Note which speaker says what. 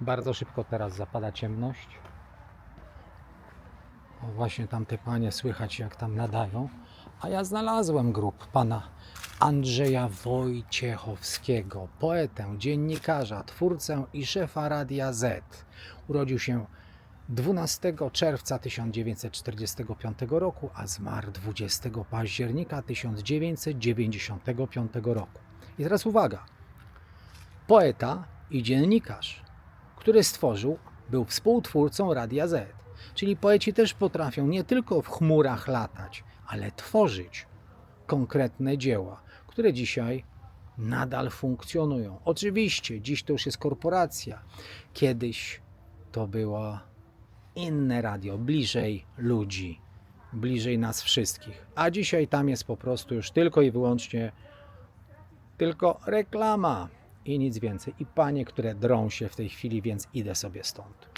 Speaker 1: Bardzo szybko teraz zapada ciemność. O, właśnie tam te panie słychać jak tam nadają. A ja znalazłem grób pana Andrzeja Wojciechowskiego, poetę, dziennikarza, twórcę i szefa Radia Z. Urodził się 12 czerwca 1945 roku, a zmarł 20 października 1995 roku. I teraz uwaga. Poeta i dziennikarz, który stworzył, był współtwórcą Radia Z. Czyli poeci też potrafią nie tylko w chmurach latać, ale tworzyć konkretne dzieła, które dzisiaj nadal funkcjonują. Oczywiście, dziś to już jest korporacja. Kiedyś to było inne radio, bliżej ludzi, bliżej nas wszystkich. A dzisiaj tam jest po prostu już tylko i wyłącznie tylko reklama i nic więcej. I panie, które drą się w tej chwili, więc idę sobie stąd.